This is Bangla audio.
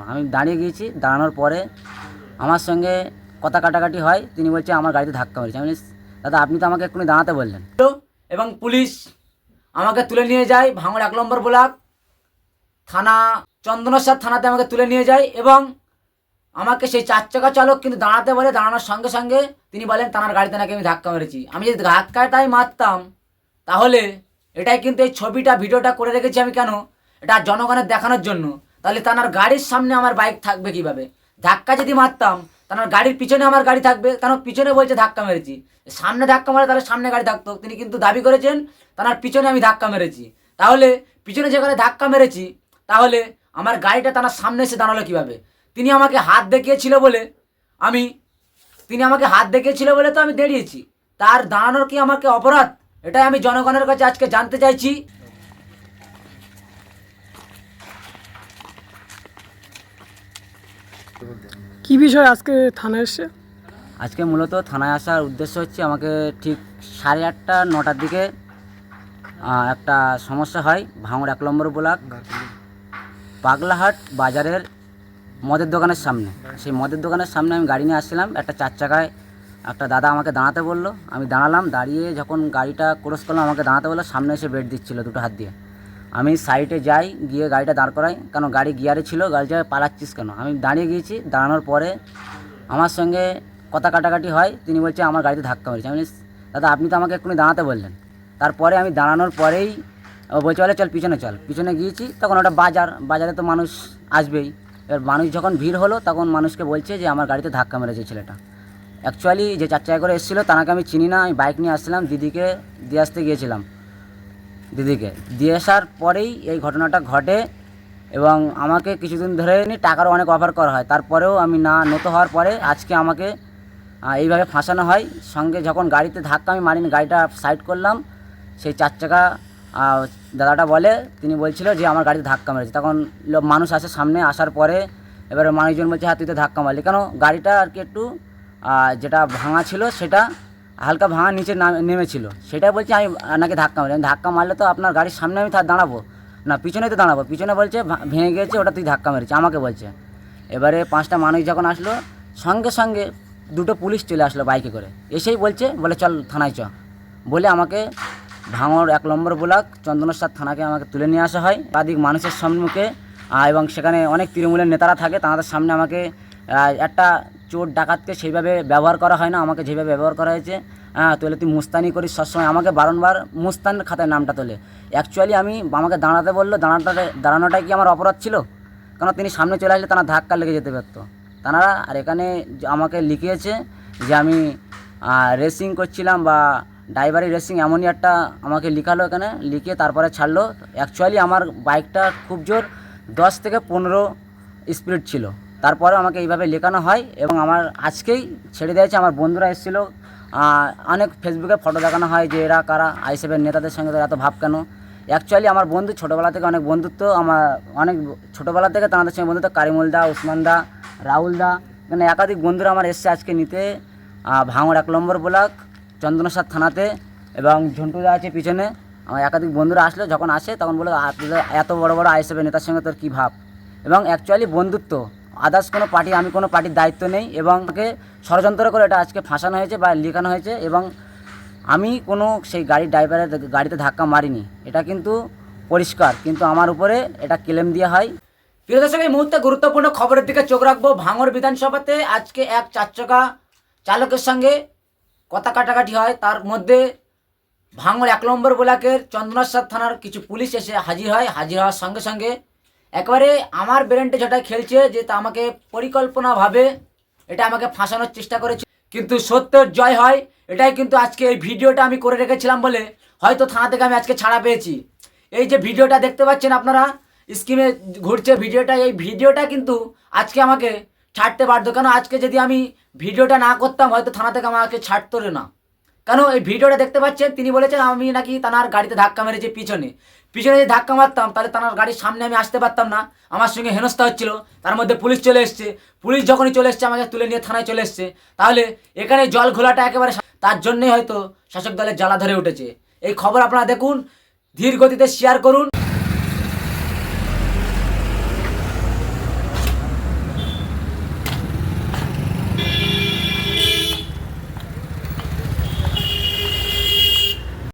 কেন আমি দাঁড়িয়ে গিয়েছি, দাঁড়ানোর পরে আমার সঙ্গে কথা কাটাকাটি হয়, তিনি বলছে, আমার গাড়িতে ধাক্কা মেরেছে। আমি দাদা, আপনি তো আমাকে এক্ষুনি দাঁড়াতে বললেন। এবং পুলিশ আমাকে তুলে নিয়ে যায়, ভাঙড় এক নম্বর ব্লক, থানা চন্দনেশ্বর থানাতে আমাকে তুলে নিয়ে যায়, এবং আমাকে সেই চার চাকা চালক কিন্তু দাঁড়াতে বলে, দাঁড়ানোর সঙ্গে সঙ্গে তিনি বলেন, তার গাড়িতে নাকি আমি ধাক্কা মেরেছি। আমি যদি ধাক্কাটাই মারতাম, তাহলে এটাই কিন্তু এই ছবিটা, ভিডিওটা করে রেখেছি আমি কেন? এটা জনগণের দেখানোর জন্য। তাহলে তার গাড়ির সামনে আমার বাইক থাকবে কীভাবে? ধাক্কা যদি মারতাম তার গাড়ির পিছনে আমার গাড়ি থাকবে কেন পিছনে বলছে ধাক্কা মেরেছি। সামনে ধাক্কা মারে তাহলে সামনে গাড়ি থাকতো। তিনি কিন্তু দাবি করেছেন তার পিছনে আমি ধাক্কা মেরেছি। তাহলে পিছনে যেখানে ধাক্কা মেরেছি, তাহলে আমার গাড়িটা তার সামনে এসে দাঁড়াল কীভাবে? তিনি আমাকে হাত দেখিয়েছিল বলে আমি, তিনি আমাকে হাত দেখিয়েছিল বলে তো আমি দাঁড়িয়েছি। তার দাঁড়ানোর কি আমাকে অপরাধ? এটাই আমি জনগণের কাছে আজকে জানতে চাইছি। কি বিষয় আজকে থানায় এসে আজকে মূলত থানায় আসার উদ্দেশ্য হচ্ছে আমাকে ঠিক সাড়ে আটটা, নটার দিকে একটা সমস্যা হয়, ভাঙড় এক নম্বর ব্লক, পাগলাহাট বাজারের মদের দোকানের সামনে। সেই মদের দোকানের সামনে আমি গাড়ি নিয়ে আসছিলাম, একটা চার চাকায় একটা দাদা আমাকে দাঁড়াতে বলল। আমি দাঁড়ালাম, দাঁড়িয়ে যখন গাড়িটা ক্রস করলাম, আমাকে দাঁড়াতে বলল, সামনে এসে বেড দিচ্ছিল দুটো হাত দিয়ে। আমি সাইডে যাই, গিয়ে গাড়িটা দাঁড় করাই। কারণ গাড়ি গিয়ারে ছিল, গাড়িটা পালাচ্ছিস কেন? আমি দাঁড়িয়ে গিয়েছি, দাঁড়ানোর পরে আমার সঙ্গে কথা কাটাকাটি হয়, তিনি বলছে, আমার গাড়িতে ধাক্কা মেরেছে। আমি দাদা, আপনি তো আমাকে এক্ষুনি দাঁড়াতে বললেন। তারপরে আমি দাঁড়ানোর পরেই বলছে বলে চল, পিছনে চল। পিছনে গিয়েছি, তখন ওটা বাজার, বাজারে তো মানুষ আসবেই। এবার মানুষ যখন ভিড় হলো, তখন মানুষকে বলছে যে, আমার গাড়িতে ধাক্কা মেরেছে ছেলেটা। অ্যাকচুয়ালি যে চার করে এসেছিল, তাকে আমি চিনি না, আমি বাইক নিয়ে আসছিলাম, দিদিকে দিয়ে আসতে গিয়েছিলাম। দিদিকে। দিয়ে আসার পরেই এই ঘটনাটা ঘটে এবং আমাকে কিছুদিন ধরে টাকারও অনেক অফার করা হয়। তারপরেও আমি না, নত হওয়ার পরে আজকে আমাকে এইভাবে ফাঁসানো হয়। সঙ্গে যখন গাড়িতে ধাক্কা আমি মারিনি, গাড়িটা সাইড করলাম, সেই চার চাকা দাদাটা বলে, তিনি বলছিল যে আমার গাড়িতে ধাক্কা মেরেছে। তখন মানুষ আসে সামনে, আসার পরে এবারে মানুষজন বলছে হ্যাঁ তুই ধাক্কা মারলি। কেন? গাড়িটা আর কি একটু যেটা ভাঙা ছিল সেটা হালকা ভাঙা নিচে নামে- নেমেছিল। সেটা বলছে আমি আপনাকে ধাক্কা মারি ধাক্কা মারলে তো আপনার গাড়ির সামনে আমি দাঁড়াবো। না, পিছনে তো দাঁড়াবো। পিছনে বলছে ভেঙে গিয়েছে ওটা তুই ধাক্কা মেরেছে আমাকে বলছে। এবারে পাঁচটা মানুষ যখন আসলো, সঙ্গে সঙ্গে দুটো পুলিশ চলে আসলো বাইকে করে। এসেই বলছে, বলে, চল থানায় চ। বলে আমাকে ভাঙর এক নম্বর ব্লক চন্দনেশ্বর থানাকে আমাকে তুলে নিয়ে আসা হয়। একাধিক মানুষের সম্মুখে এবং সেখানে অনেক তৃণমূলের নেতারা থাকে, তাদের সামনে আমাকে একটা চোর ডাকাতকে সেইভাবে ব্যবহার করা হয় না, আমাকে যেভাবে ব্যবহার করা হয়েছে হ্যাঁ তোলে তুই মুস্তানি করিস সবসময়। আমাকে বারংবার মুস্তানের খাতায় নামটা তোলে। অ্যাকচুয়ালি আমি আমাকে দাঁড়াতে বলল দাঁড়াটা দাঁড়ানোটাই কি আমার অপরাধ ছিল? কারণ তিনি সামনে চলে আসলে তারা ধাক্কা লেগে যেতে পারতো? তারা আর এখানে আমাকে লিখিয়েছে যে আমি রেসিং করছিলাম বা ড্রাইভারি রেসিং এমনই একটা আমাকে লিখালো এখানে, লিখিয়ে তারপরে ছাড়লো। অ্যাকচুয়ালি আমার বাইকটা খুব জোর, দশ থেকে পনেরো স্পিড ছিল। তারপরে আমাকে এইভাবে লেখানো হয় এবং আমার আজকেই ছেড়ে দিয়েছে আমার বন্ধুরা এসেছিল। অনেক ফেসবুকে ফটো দেখানো হয় যে এরা কারা আইসেফের নেতাদের সঙ্গে এত ভাব কেন? অ্যাকচুয়ালি আমার বন্ধু ছোটোবেলা থেকে অনেক বন্ধুত্ব, আমার অনেক ছোটোবেলা থেকে তাদের সঙ্গে বন্ধুত্ব, কারিমুল দা, উসমান দা, রাহুল দা মানে একাধিক বন্ধুরা আমার এসছে আজকে নিতে। ভাঙড় এক নম্বর ব্লক চন্দনসার থানাতে এবং ঝন্টুদা আছে পিছনে। আমার একাধিক বন্ধুরা আসলে, যখন আসে তখন বলে এত বড় বড় আইসেফের নেতার সঙ্গে তোর কী ভাব? এবং অ্যাকচুয়ালি বন্ধুত্ব। আদার্স কোনো পার্টি, আমি কোনো পার্টির দায়িত্ব নেই এবং আমাকে ষড়যন্ত্র করে এটা আজকে ফাঁসানো হয়েছে বা লেখানো হয়েছে এবং আমি কোনো সেই গাড়ির ড্রাইভারের গাড়িতে ধাক্কা মারিনি। এটা কিন্তু পরিষ্কার, কিন্তু আমার উপরে এটা ক্লেম দেওয়া হয়। প্রিয় দর্শক, এই মুহূর্তে গুরুত্বপূর্ণ খবরের দিকে চোখ রাখব। ভাঙর বিধানসভাতে আজকে এক চার চাকা চালকের সঙ্গে কথা কাটাকাটি হয়। তার মধ্যে ভাঙর এক নম্বর ব্লকের চন্দনেশ্বর থানার কিছু পুলিশ এসে হাজির হয়। হাজির হওয়ার সঙ্গে সঙ্গে একবারে আমার ব্রেনটে যেটা খেলছে যে তা আমাকে পরিকল্পনাভাবে এটা আমাকে ফাঁসানোর চেষ্টা করেছে। কিন্তু সত্যের জয় হয়, এটাই কিন্তু আজকে এই ভিডিওটা আমি করে রেখেছিলাম বলে হয়তো থানা থেকে আমি আজকে ছাড়া পেয়েছি। এই যে ভিডিওটা দেখতে পাচ্ছেন আপনারা, স্ক্রিনে ঘুরছে ভিডিওটা, এই ভিডিওটা কিন্তু আজকে আমাকে ছাড়তে পারতো কেন আজকে যদি আমি ভিডিওটা না করতাম, হয়তো থানা থেকে আমাকে ছাড়তো না। কেন এই ভিডিওটা দেখতে পাচ্ছেন? তিনি বলেছেন, আমি নাকি তানার গাড়িতে ধাক্কা মেরেছি পিছনে। পিছনে যদি ধাক্কা মারতাম, তাহলে তানার গাড়ির সামনে আমি আসতে পারতাম না। আমার সঙ্গে হেনস্থা হচ্ছিল। তার মধ্যে পুলিশ চলে এসছে। পুলিশ যখনই চলে এসছে, আমাকে তুলে নিয়ে থানায় চলে এসছে। তাহলে এখানে জল ঘোলাটা একেবারে তার জন্যই হয়তো শাসক দলের জ্বালা ধরে উঠেছে। এই খবর আপনারা দেখুন ধীর গতিতে শেয়ার করুন।